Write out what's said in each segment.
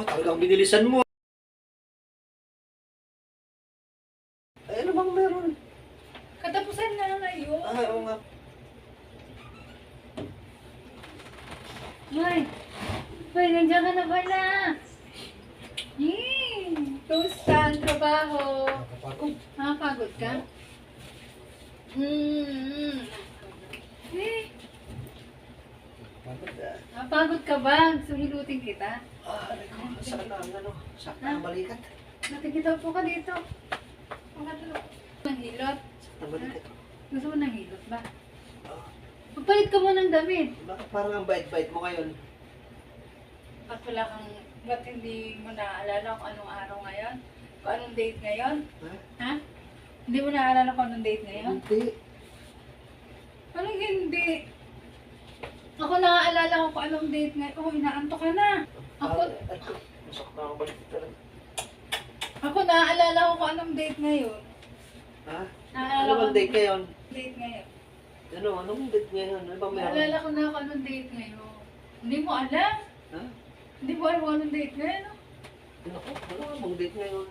Oh, talagang binilisan mo. Ay, ano bang meron? Katapusan na lang ngayon. Ah, oo nga. Ay, ay, nandiyan ka na pala. Kamusta ang trabaho? Nakapagod. Nakapagod ka? Hmm. Eh, Pagod ah. napagod ka ba? Gusto hilutin kita? Ah, aray ko. Saan na ang ano? Na ang balikat? Natigitaw po ka dito. Pakatlo. Ng hilot? Saan ang balikat? Gusto mo ng hilot ba? Ah, Magpalit ka mo ng damit. bakit parang ang bait-bait mo ngayon? Ba't wala kang, ba't hindi mo naaalala kung anong araw ngayon? Kung anong date ngayon? Ha? Ha? Hindi mo naaalala kung anong date ngayon? Hindi. Anong hindi? Naaalala ko kung anong date ngayon. Oh, inaantok ka na. Ako, na talaga. ako naaalala ko kung anong date ngayon. Ha? Naaalala Ano ko bang date ngayon? date ngayon. Ano? Anong date ngayon? Ano bang meron? Naalala ko na kung anong date ngayon. Hindi mo alam? Ha? Hindi mo alam kung anong date ngayon? no? Ano ko? Ano bang date ngayon?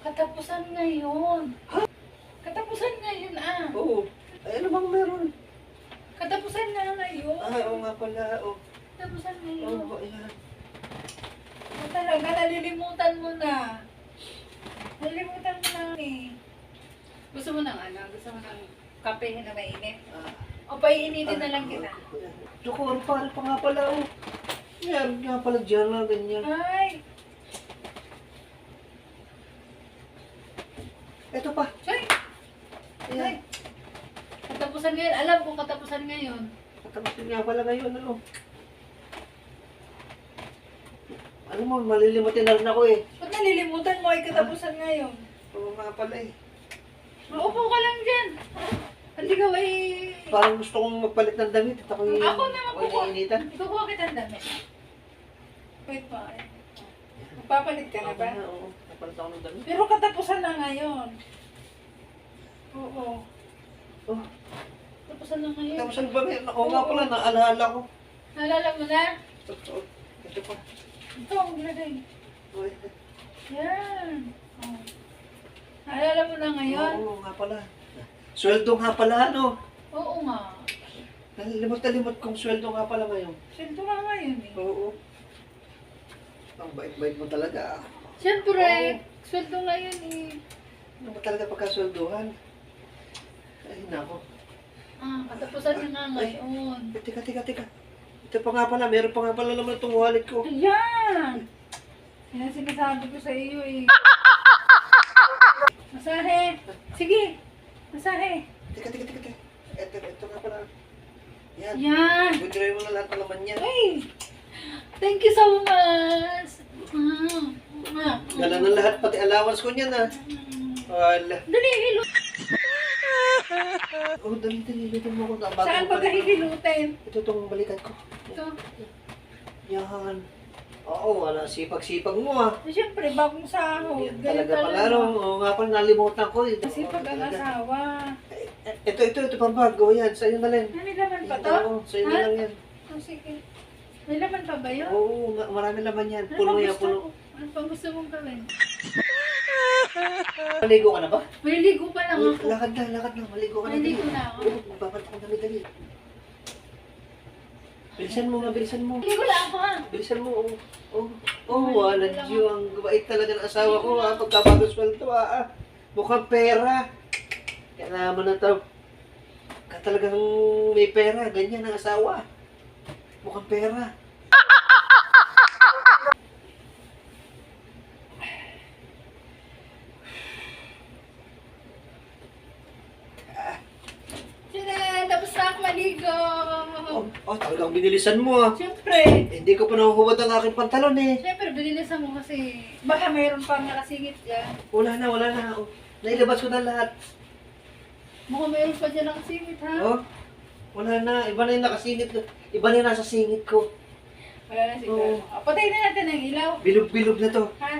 Katapusan ngayon. Katapusan ngayon ah. Oo. Ay, ano bang meron? Katapusan na ngayon. Oo pala. Oo. Katapusan Oo, ngayon. oh, ayan. Oh, talaga, nalilimutan mo na. Nalilimutan mo na eh. Gusto mo ng ano? Gusto mo ng kape na mainit? Ah, O paiinitin na lang kita. Doko, ano pa, ano pa nga pala, oh. Yan, nga pala dyan na, ganyan. Ay! Ito pa. Ay! Ay! Ayan. Katapusan ngayon. Alam ko katapusan ngayon. Katapos yun nga pala ngayon, ano. Alam mo, malilimutin na rin ako eh. Ba't nalilimutan mo ay katapusan ngayon? Oo nga pala eh. Maupo ka lang dyan. Hindi ka ay... Parang gusto kong magpalit ng damit. At ako yung... Ako na initan. Ikukuha kita ang damit. Wait pa. eh. Magpapalit ka na ba? Oo, napalit ako ng damit. Pero katapusan na ngayon. Oo. Oh, Katapusan na ngayon. tapos ba? may- Oo nga pala, naalala ko. Naalala mo na? Ito, ito, ito pa. Ito, ang lagay. Yan. Oh. Naalala mo na ngayon? Oo nga pala. Sweldo nga pala, ano? Oo nga. Nalimot na limot kong sweldo nga pala ngayon. Sweldo nga ngayon eh. Oo. Ang bait-bait mo talaga. Siyempre, sweldo ngayon eh. Ano ba talaga pagkasweldohan? Ay, nako. Ah, katapusan na nga ngayon. Eh, Tika, tika, tika. Ito pa nga pala, meron pa nga pala naman itong wallet ko. Ayan! Yan ang sinasabi ko sa iyo eh. Masahe! Sige! Masahe! Tika, tika, tika. Ito, ito nga pala. Yan. Yan! Withdraw mo na lahat ng laman niya. Ay! Thank you so much! Mm. Ah. Dala ng lahat, pati allowance ko niyan ah. Wala. Dali, hilo. Oh, dali, dali. Lutin mo ako na. Bago Saan mo ba balikan. kahihilutin? Ito itong balikan ko. Ito. Yan. Oo, wala. Sipag-sipag mo ah. Siyempre, bagong sahod. Yan talaga pala. No? Oo nga pala, nalimutan ko. eh. Kasi pag ang asawa. Eh, Ito, ito, ito pang bago. Yan, sa'yo na lang. May laman pa to? Oo, sa'yo na lang yan. Oh, sige. May laman pa ba yun? Oo, ma- marami laman yan. Ano Puno yan, puno. Ano pang gusto mong gawin? Maligo ka na ba? May ligo pa lang ako. Lakad na, lakad na. Maligo ka na. Maligo na ako. Magpapalit ako dali. Bilisan mo nga, bilisan mo. Ligo lang ako ha. Bilisan mo, oh. Oh, oh wala Diyo. Ang gabait talaga ng asawa ko, ha. Pagkabago sweldo, ha. ah. Mukhang pera. Kaya naman na to. Ka talagang may pera. Ganyan ang asawa. Mukhang pera. Sige, ako maligo. Oh, oh talagang binilisan mo, ha. Siyempre. Eh, Hindi ko pa nahuhubad ang aking pantalon, eh. Siyempre, binilisan mo kasi baka mayroon pang nakasingit dyan. Wala na, wala na. Oh, nailabas ko na lahat. Mukhang mayroon pa dyan nakasingit ha. Oh, wala na. Iba na yung nakasingit. Iba na yung nasa singit ko. Wala na siguro. Oo. Oh. Patay na natin ang ilaw. Bilog-bilog na to. Ha?